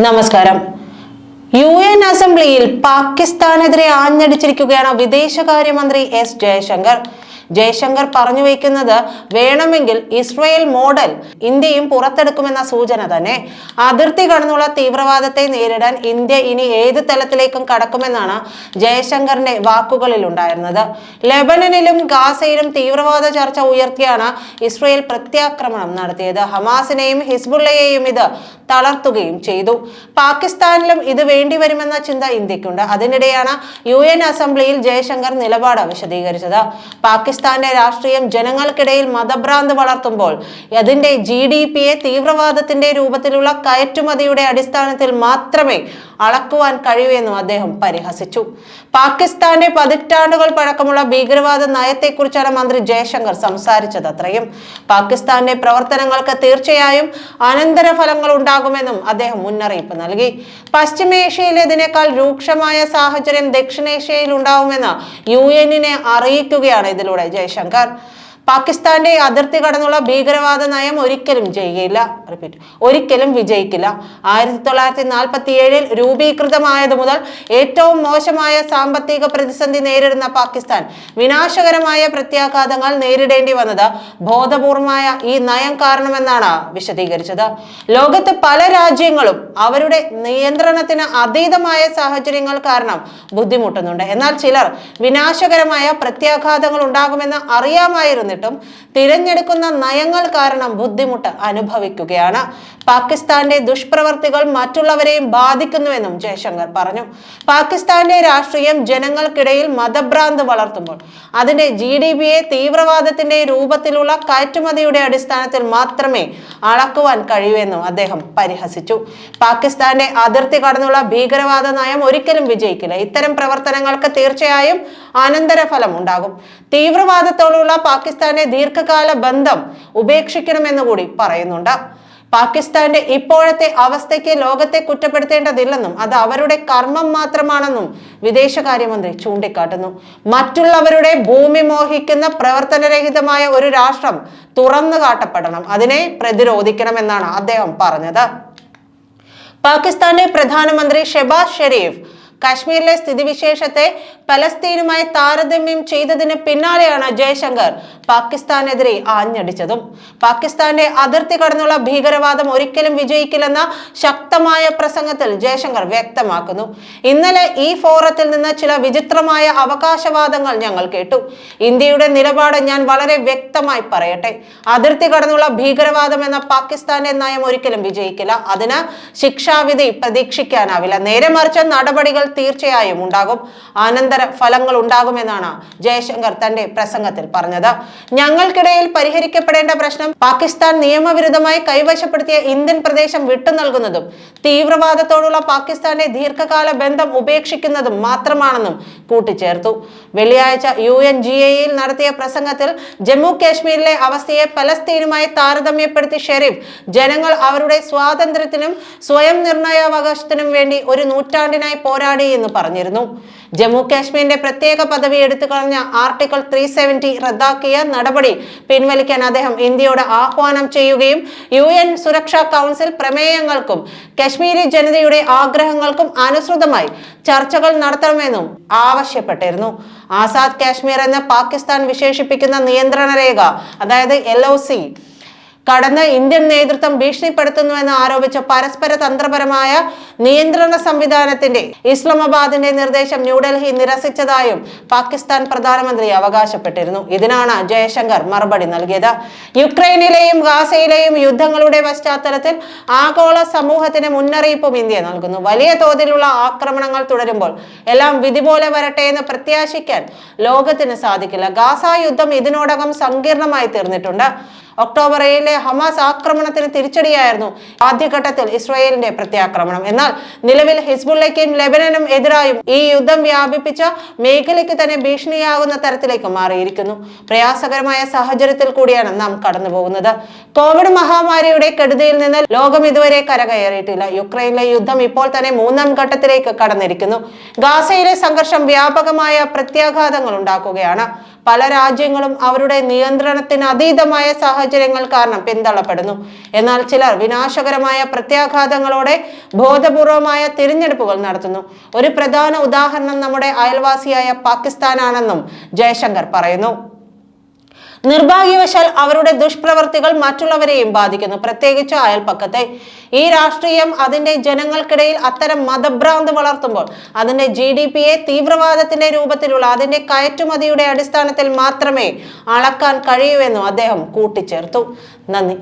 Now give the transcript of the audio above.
നമസ്കാരം. U N അസംബ്ലിയിൽ പാകിസ്ഥാനെതിരെ ആഞ്ഞടിച്ചിരിക്കുകയാണ് വിദേശകാര്യമന്ത്രി എസ് ജയശങ്കർ. ജയശങ്കർ പറഞ്ഞു വയ്ക്കുന്നത് വേണമെങ്കിൽ ഇസ്രയേൽ മോഡൽ ഇന്ത്യയും പുറത്തെടുക്കുമെന്ന സൂചന തന്നെ. അതിർത്തി കടന്നുള്ള തീവ്രവാദത്തെ നേരിടാൻ ഇന്ത്യ ഇനി ഏത് തലത്തിലേക്കും കടക്കുമെന്നാണ് ജയശങ്കറിന്റെ വാക്കുകളിൽ ഉണ്ടായിരുന്നത് ലെബനനിലും ഗാസയിലും തീവ്രവാദ ചർച്ച ഉയർത്തിയാണ് ഇസ്രയേൽ പ്രത്യാക്രമണം നടത്തിയത്. ഹമാസിനെയും ഹിസ്ബുള്ളയെയും ഇത് തളർത്തുകയും ചെയ്തു. പാകിസ്ഥാനിലും ഇത് വേണ്ടിവരുമെന്ന ചിന്ത ഇന്ത്യക്കുണ്ട്. അതിനിടെയാണ് യു എൻ അസംബ്ലിയിൽ ജയശങ്കർ നിലപാട് വിശദീകരിച്ചത്. പാകിസ്ഥാന്റെ രാഷ്ട്രീയം ജനങ്ങൾക്കിടയിൽ മതഭ്രാന്ത് വളർത്തുമ്പോൾ അതിന്റെ ജി ഡി പിയെ തീവ്രവാദത്തിന്റെ രൂപത്തിലുള്ള കയറ്റുമതിയുടെ അടിസ്ഥാനത്തിൽ മാത്രമേ അളക്കുവാൻ കഴിയൂ എന്നും അദ്ദേഹം പരിഹസിച്ചു. പാകിസ്ഥാന്റെ പതിറ്റാണ്ടുകൾ പഴക്കമുള്ള ഭീകരവാദ നയത്തെക്കുറിച്ചാണ് മന്ത്രി ജയശങ്കർ സംസാരിച്ചത് അത്രയും. പാകിസ്ഥാന്റെ പ്രവർത്തനങ്ങൾക്ക് തീർച്ചയായും അനന്തരഫലങ്ങൾ ഉണ്ടാകുമെന്നും അദ്ദേഹം മുന്നറിയിപ്പ് നൽകി. പശ്ചിമേഷ്യയിലേതിനേക്കാൾ രൂക്ഷമായ സാഹചര്യം ദക്ഷിണേഷ്യയിൽ ഉണ്ടാവുമെന്ന് യു എന്നിനെ അറിയിക്കുകയാണ് ഇതിലൂടെ ജയശങ്കർ. പാകിസ്ഥാന്റെ അതിർത്തി കടന്നുള്ള ഭീകരവാദ നയം ഒരിക്കലും ജയിക്കില്ല. റിപ്പീറ്റ് ഒരിക്കലും വിജയിക്കില്ല. ആയിരത്തി തൊള്ളായിരത്തി നാൽപ്പത്തി ഏഴിൽ രൂപീകൃതമായത് മുതൽ ഏറ്റവും മോശമായ സാമ്പത്തിക പ്രതിസന്ധി നേരിടുന്ന പാകിസ്ഥാൻ വിനാശകരമായ പ്രത്യാഘാതങ്ങൾ നേരിടേണ്ടി വന്നത് ബോധപൂർവമായ ഈ നയം കാരണമെന്നാണ് വിശദീകരിച്ചത്. ലോകത്ത് പല രാജ്യങ്ങളും അവരുടെ നിയന്ത്രണത്തിന് അതീതമായ സാഹചര്യങ്ങൾ കാരണം ബുദ്ധിമുട്ടുന്നുണ്ട്. എന്നാൽ ചിലർ വിനാശകരമായ പ്രത്യാഘാതങ്ങൾ ഉണ്ടാകുമെന്ന് അറിയാമായിരുന്നിട്ടും തിരഞ്ഞെടുക്കുന്ന നയങ്ങൾ കാരണം ബുദ്ധിമുട്ട് അനുഭവിക്കുകയാണ്. പാകിസ്ഥാന്റെ ദുഷ്പ്രവർത്തികൾ മറ്റുള്ളവരെയും ബാധിക്കുന്നുവെന്നും ജയശങ്കർ പറഞ്ഞു. പാകിസ്ഥാന്റെ രാഷ്ട്രീയം ജനങ്ങൾക്കിടയിൽ മതഭ്രാന്ത് വളർത്തുമ്പോൾ അതിന്റെ ജി ഡി പിയെ തീവ്രവാദത്തിന്റെ രൂപത്തിലുള്ള കയറ്റുമതിയുടെ അടിസ്ഥാനത്തിൽ മാത്രമേ അളക്കുവാൻ കഴിയൂ എന്നും അദ്ദേഹം പരിഹസിച്ചു. പാകിസ്ഥാന്റെ അതിർത്തി കടന്നുള്ള ഭീകരവാദ നയം ഒരിക്കലും വിജയിക്കില്ല. ഇത്തരം പ്രവർത്തനങ്ങൾക്ക് തീർച്ചയായും അനന്തരഫലം ഉണ്ടാകും. തീവ്രവാദത്തോടുള്ള പാകിസ്ഥാന്റെ ദീർഘകാല ബന്ധം ഉപേക്ഷിക്കണമെന്ന് കൂടി പറയുന്നുണ്ട്. പാകിസ്ഥാന്റെ ഇപ്പോഴത്തെ അവസ്ഥയ്ക്ക് ലോകത്തെ കുറ്റപ്പെടുത്തേണ്ടതില്ലെന്നും അത് അവരുടെ കർമ്മം മാത്രമാണെന്നും വിദേശകാര്യമന്ത്രി ചൂണ്ടിക്കാട്ടുന്നു. മറ്റുള്ളവരുടെ ഭൂമി മോഹിക്കുന്ന പ്രവർത്തനരഹിതമായ ഒരു രാഷ്ട്രം തുറന്നു കാട്ടപ്പെടണം. അതിനെ പ്രതിരോധിക്കണമെന്നാണ് അദ്ദേഹം പറഞ്ഞത്. പാകിസ്ഥാന്റെ പ്രധാനമന്ത്രി ഷെബാസ് ഷെരീഫ് കാശ്മീരിലെ സ്ഥിതിവിശേഷത്തെ പലസ്തീനുമായി താരതമ്യം ചെയ്തതിന് പിന്നാലെയാണ് ജയശങ്കർ പാകിസ്ഥാനെതിരെ ആഞ്ഞടിച്ചതും. പാകിസ്ഥാന്റെ അതിർത്തി കടന്നുള്ള ഭീകരവാദം ഒരിക്കലും വിജയിക്കില്ലെന്ന ശക്തമായ പ്രസംഗത്തിൽ ജയശങ്കർ വ്യക്തമാക്കുന്നു. ഇന്നലെ ഈ ഫോറത്തിൽ നിന്ന് ചില വിചിത്രമായ അവകാശവാദങ്ങൾ ഞങ്ങൾ കേട്ടു. ഇന്ത്യയുടെ നിലപാട് ഞാൻ വളരെ വ്യക്തമായി പറയട്ടെ. അതിർത്തി കടന്നുള്ള ഭീകരവാദം എന്ന പാകിസ്ഥാന്റെ നയം ഒരിക്കലും വിജയിക്കില്ല. അതിന് ശിക്ഷാവിധി പ്രതീക്ഷിക്കാനാവില്ല. നേരെ മറിച്ച് നടപടികൾ തീർച്ചയായും ഉണ്ടാകും. അനന്തര ഫലങ്ങൾ ഉണ്ടാകുമെന്നാണ് ജയശങ്കർ തന്റെ പ്രസംഗത്തിൽ പറഞ്ഞത്. ഞങ്ങൾക്കിടയിൽ പരിഹരിക്കപ്പെടേണ്ട പ്രശ്നം പാകിസ്ഥാൻ നിയമവിരുദ്ധമായി കൈവശപ്പെടുത്തിയ ഇന്ത്യൻ പ്രദേശം വിട്ടു നൽകുന്നതും തീവ്രവാദത്തോടുള്ള പാകിസ്ഥാന്റെ ദീർഘകാല ബന്ധം ഉപേക്ഷിക്കുന്നതും മാത്രമാണെന്നും കൂട്ടിച്ചേർത്തു. വെള്ളിയാഴ്ച യു എൻ ജി എയിൽ നടത്തിയ പ്രസംഗത്തിൽ ജമ്മു കാശ്മീരിലെ അവസ്ഥയെ പലസ്തീനുമായി താരതമ്യപ്പെടുത്തി ഷെരീഫ് ജനങ്ങൾ അവരുടെ സ്വാതന്ത്ര്യത്തിനും സ്വയം നിർണയാവകാശത്തിനും വേണ്ടി ഒരു നൂറ്റാണ്ടിനായി പോരാടി എന്ന് പറഞ്ഞിരുന്നു. ജമ്മു കാശ്മീരിന്റെ പ്രത്യേക പദവി എടുത്തു കളഞ്ഞ ആർട്ടിക്കിൾ ത്രീ സെവന്റി റദ്ദാക്കിയ നടപടി പിൻവലിക്കാൻ അദ്ദേഹം ഇന്ത്യയോട് ആഹ്വാനം ചെയ്യുകയും യു എൻ സുരക്ഷാ കൗൺസിൽ പ്രമേയങ്ങൾക്കും കശ്മീരി ജനതയുടെ ആഗ്രഹങ്ങൾക്കും അനുസൃതമായി ചർച്ചകൾ നടത്തണമെന്നും ആവശ്യപ്പെട്ടിരുന്നു. ആസാദ് കാശ്മീർ എന്ന് പാകിസ്ഥാൻ വിശേഷിപ്പിക്കുന്ന നിയന്ത്രണ രേഖ അതായത് എൽ കടന്ന് ഇന്ത്യൻ നേതൃത്വം ഭീഷണിപ്പെടുത്തുന്നുവെന്ന് ആരോപിച്ച പരസ്പര തന്ത്രപരമായ നിയന്ത്രണ സംവിധാനത്തിന്റെ ഇസ്ലാമാബാദിന്റെ നിർദ്ദേശം ന്യൂഡൽഹി നിരസിച്ചതായും പാകിസ്ഥാൻ പ്രധാനമന്ത്രി അവകാശപ്പെട്ടിരുന്നു. ഇതിനാണ് ജയശങ്കർ മറുപടി നൽകിയത്. യുക്രൈനിലെയും ഗാസയിലെയും യുദ്ധങ്ങളുടെ പശ്ചാത്തലത്തിൽ ആഗോള സമൂഹത്തിന് മുന്നറിയിപ്പും ഇന്ത്യ നൽകുന്നു. വലിയ തോതിലുള്ള ആക്രമണങ്ങൾ തുടരുമ്പോൾ എല്ലാം വിധി പോലെ വരട്ടെ എന്ന് പ്രത്യാശിക്കാൻ ലോകത്തിന് സാധിക്കില്ല. ഗാസ യുദ്ധം ഇതിനോടകം സങ്കീർണമായി തീർന്നിട്ടുണ്ട്. ഒക്ടോബർ ഏഴിലെ ഹമാസ് ആക്രമണത്തിന് തിരിച്ചടിയായിരുന്നു ആദ്യഘട്ടത്തിൽ ഇസ്രായേലിന്റെ പ്രത്യാക്രമണം. എന്നാൽ നിലവിൽ ഹിസ്ബുള്ളയ്ക്കും ലെബനനും എതിരായും ഈ യുദ്ധം വ്യാപിപ്പിച്ച മേഖലയ്ക്ക് തന്നെ ഭീഷണിയാകുന്ന തരത്തിലേക്ക് മാറിയിരിക്കുന്നു. പ്രയാസകരമായ സാഹചര്യത്തിൽ കൂടിയാണ് നാം കടന്നു പോകുന്നത് കോവിഡ് മഹാമാരിയുടെ കെടുതിയിൽ നിന്ന് ലോകം ഇതുവരെ കരകയറിയിട്ടില്ല. യുക്രൈനിലെ യുദ്ധം ഇപ്പോൾ തന്നെ മൂന്നാം ഘട്ടത്തിലേക്ക് കടന്നിരിക്കുന്നു. ഗാസയിലെ സംഘർഷം വ്യാപകമായ പ്രത്യാഘാതങ്ങൾ ഉണ്ടാക്കുകയാണ്. പല രാജ്യങ്ങളും അവരുടെ നിയന്ത്രണത്തിന് അതീതമായ സാഹചര്യങ്ങൾ കാരണം പിന്തള്ളപ്പെടുന്നു. എന്നാൽ ചിലർ വിനാശകരമായ പ്രത്യാഘാതങ്ങളോടെ ബോധപൂർവമായ തിരഞ്ഞെടുപ്പുകൾ നടത്തുന്നു. ഒരു പ്രധാന ഉദാഹരണം നമ്മുടെ അയൽവാസിയായ പാകിസ്ഥാനാണെന്നും ജയശങ്കർ പറയുന്നു. നിർഭാഗ്യവശാൽ അവരുടെ ദുഷ്പ്രവർത്തികൾ മറ്റുള്ളവരെയും ബാധിക്കുന്നു. പ്രത്യേകിച്ച് അയൽപ്പക്കത്തെ ഈ രാഷ്ട്രീയം അതിന്റെ ജനങ്ങൾക്കിടയിൽ അത്തരം മതഭ്രാന്ത് വളർത്തുമ്പോൾ അതിന്റെ ജി ഡി പിയെ തീവ്രവാദത്തിന്റെ രൂപത്തിലുള്ള അതിന്റെ കയറ്റുമതിയുടെ അടിസ്ഥാനത്തിൽ മാത്രമേ അളക്കാൻ കഴിയൂ എന്നും അദ്ദേഹം കൂട്ടിച്ചേർത്തു. നന്ദി.